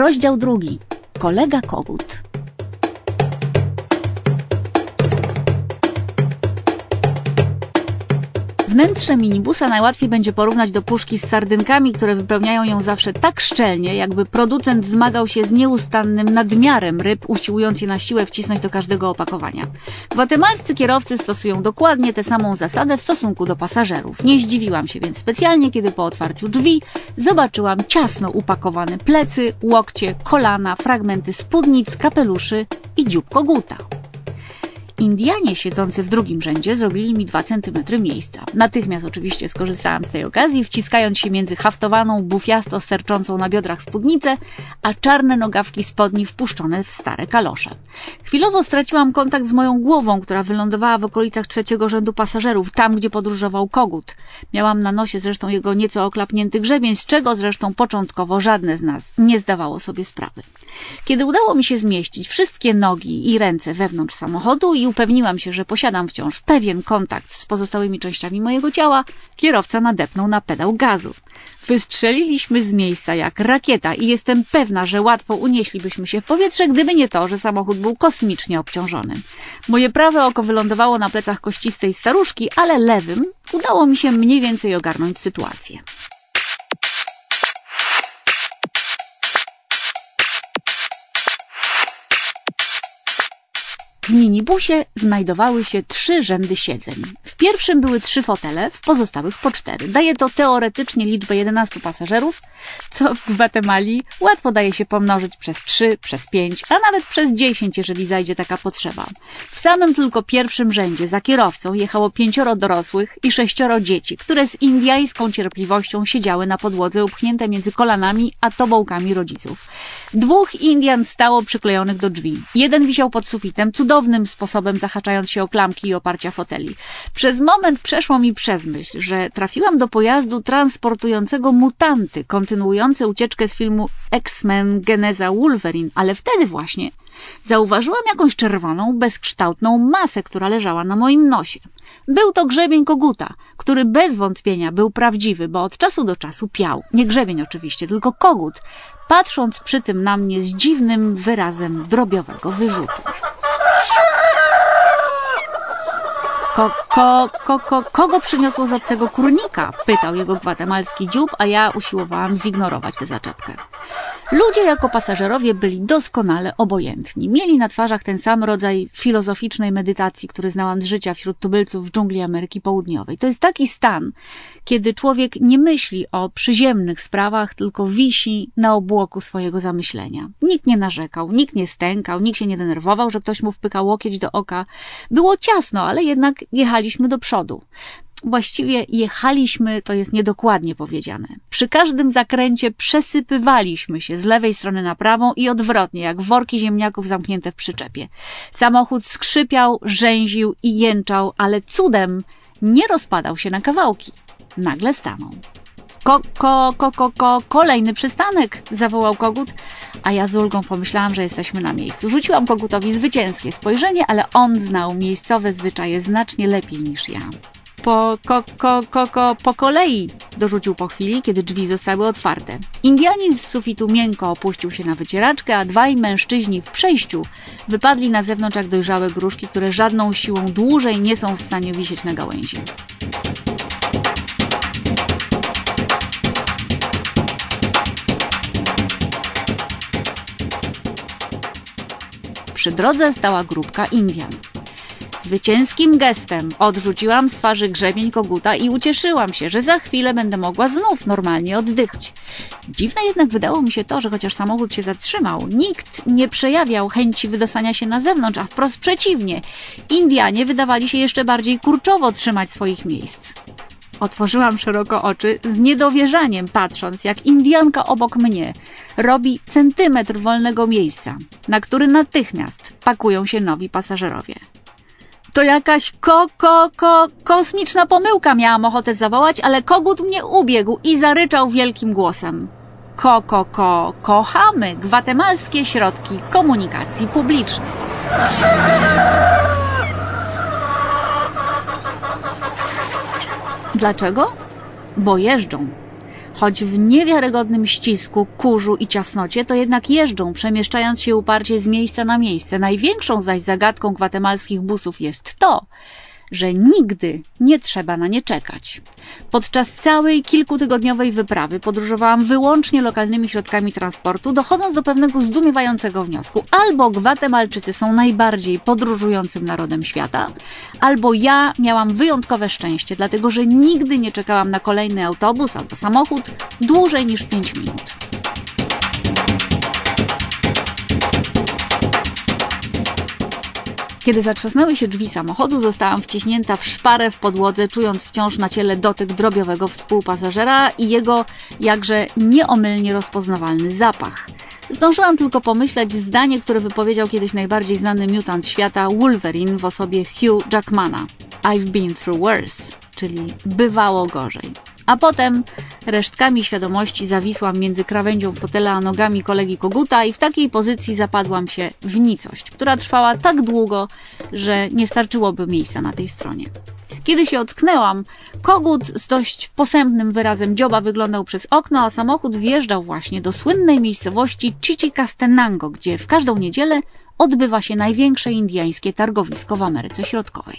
Rozdział drugi. Kolega kogut. Wnętrze minibusa najłatwiej będzie porównać do puszki z sardynkami, które wypełniają ją zawsze tak szczelnie, jakby producent zmagał się z nieustannym nadmiarem ryb, usiłując je na siłę wcisnąć do każdego opakowania. Gwatemalscy kierowcy stosują dokładnie tę samą zasadę w stosunku do pasażerów. Nie zdziwiłam się więc specjalnie, kiedy po otwarciu drzwi zobaczyłam ciasno upakowane plecy, łokcie, kolana, fragmenty spódnic, kapeluszy i dziób koguta. Indianie siedzący w drugim rzędzie zrobili mi dwa centymetry miejsca. Natychmiast oczywiście skorzystałam z tej okazji, wciskając się między haftowaną, bufiasto sterczącą na biodrach spódnicę, a czarne nogawki spodni wpuszczone w stare kalosze. Chwilowo straciłam kontakt z moją głową, która wylądowała w okolicach trzeciego rzędu pasażerów, tam gdzie podróżował kogut. Miałam na nosie zresztą jego nieco oklapnięty grzebień, z czego zresztą początkowo żadne z nas nie zdawało sobie sprawy. Kiedy udało mi się zmieścić wszystkie nogi i ręce wewnątrz samochodu i upewniłam się, że posiadam wciąż pewien kontakt z pozostałymi częściami mojego ciała, kierowca nadepnął na pedał gazu. Wystrzeliliśmy z miejsca jak rakieta i jestem pewna, że łatwo unieślibyśmy się w powietrze, gdyby nie to, że samochód był kosmicznie obciążony. Moje prawe oko wylądowało na plecach kościstej staruszki, ale lewym udało mi się mniej więcej ogarnąć sytuację. W minibusie znajdowały się trzy rzędy siedzeń. W pierwszym były trzy fotele, w pozostałych po cztery. Daje to teoretycznie liczbę 11 pasażerów, co w Gwatemali łatwo daje się pomnożyć przez 3, przez 5, a nawet przez 10, jeżeli zajdzie taka potrzeba. W samym tylko pierwszym rzędzie za kierowcą jechało pięcioro dorosłych i sześcioro dzieci, które z indiańską cierpliwością siedziały na podłodze upchnięte między kolanami a tobołkami rodziców. Dwóch Indian stało przyklejonych do drzwi. Jeden wisiał pod sufitem, cudownym sposobem zahaczając się o klamki i oparcia foteli. Przez moment przeszło mi przez myśl, że trafiłam do pojazdu transportującego mutanty, kontynuujące ucieczkę z filmu X-Men Geneza Wolverine, ale wtedy właśnie zauważyłam jakąś czerwoną, bezkształtną masę, która leżała na moim nosie. Był to grzebień koguta, który bez wątpienia był prawdziwy, bo od czasu do czasu piał. Nie grzebień oczywiście, tylko kogut, patrząc przy tym na mnie z dziwnym wyrazem drobiowego wyrzutu. Ko, ko, ko, ko, kogo przyniosło z obcego kurnika? Pytał jego gwatemalski dziób, a ja usiłowałam zignorować tę zaczepkę. Ludzie jako pasażerowie byli doskonale obojętni. Mieli na twarzach ten sam rodzaj filozoficznej medytacji, który znałam z życia wśród tubylców w dżungli Ameryki Południowej. To jest taki stan, kiedy człowiek nie myśli o przyziemnych sprawach, tylko wisi na obłoku swojego zamyślenia. Nikt nie narzekał, nikt nie stękał, nikt się nie denerwował, że ktoś mu wpykał łokieć do oka. Było ciasno, ale jednak jechaliśmy do przodu właściwie jechaliśmy, to jest niedokładnie powiedziane. Przy każdym zakręcie przesypywaliśmy się z lewej strony na prawą i odwrotnie, jak worki ziemniaków zamknięte w przyczepie. Samochód skrzypiał, rzęził i jęczał, ale cudem nie rozpadał się na kawałki. Nagle stanął. Ko, ko, ko, ko, ko, kolejny przystanek, zawołał kogut, a ja z ulgą pomyślałam, że jesteśmy na miejscu. Rzuciłam kogutowi zwycięskie spojrzenie, ale on znał miejscowe zwyczaje znacznie lepiej niż ja po, ko, ko, ko, ko, po kolei, dorzucił po chwili, kiedy drzwi zostały otwarte. Indianin z sufitu miękko opuścił się na wycieraczkę, a dwaj mężczyźni w przejściu wypadli na zewnątrz jak dojrzałe gruszki, które żadną siłą dłużej nie są w stanie wisieć na gałęzi. Przy drodze stała grupka Indian. Zwycięskim gestem odrzuciłam z twarzy grzebień koguta i ucieszyłam się, że za chwilę będę mogła znów normalnie oddychać. Dziwne jednak wydało mi się to, że chociaż samochód się zatrzymał, nikt nie przejawiał chęci wydostania się na zewnątrz, a wprost przeciwnie. Indianie wydawali się jeszcze bardziej kurczowo trzymać swoich miejsc. Otworzyłam szeroko oczy z niedowierzaniem, patrząc, jak Indianka obok mnie robi centymetr wolnego miejsca, na który natychmiast pakują się nowi pasażerowie. To jakaś ko, ko, ko, kosmiczna pomyłka miałam ochotę zawołać, ale kogut mnie ubiegł i zaryczał wielkim głosem. Ko, ko, ko, kochamy gwatemalskie środki komunikacji publicznej. Dlaczego? Bo jeżdżą. Choć w niewiarygodnym ścisku, kurzu i ciasnocie, to jednak jeżdżą, przemieszczając się uparcie z miejsca na miejsce. Największą zaś zagadką gwatemalskich busów jest to, że nigdy nie trzeba na nie czekać. Podczas całej kilkutygodniowej wyprawy podróżowałam wyłącznie lokalnymi środkami transportu, dochodząc do pewnego zdumiewającego wniosku. Albo Gwatemalczycy są najbardziej podróżującym narodem świata, albo ja miałam wyjątkowe szczęście, dlatego że nigdy nie czekałam na kolejny autobus albo samochód dłużej niż 5 minut. Kiedy zatrzasnęły się drzwi samochodu, zostałam wciśnięta w szparę w podłodze, czując wciąż na ciele dotyk drobiowego współpasażera i jego jakże nieomylnie rozpoznawalny zapach. Zdążyłam tylko pomyśleć zdanie, które wypowiedział kiedyś najbardziej znany mutant świata Wolverine w osobie Hugh Jackmana. I've been through worse, czyli bywało gorzej. A potem resztkami świadomości zawisłam między krawędzią fotela a nogami kolegi Koguta i w takiej pozycji zapadłam się w nicość, która trwała tak długo, że nie starczyłoby miejsca na tej stronie. Kiedy się ocknęłam, kogut z dość posępnym wyrazem dzioba wyglądał przez okno, a samochód wjeżdżał właśnie do słynnej miejscowości Chichicastenango, gdzie w każdą niedzielę odbywa się największe indyjskie targowisko w Ameryce Środkowej.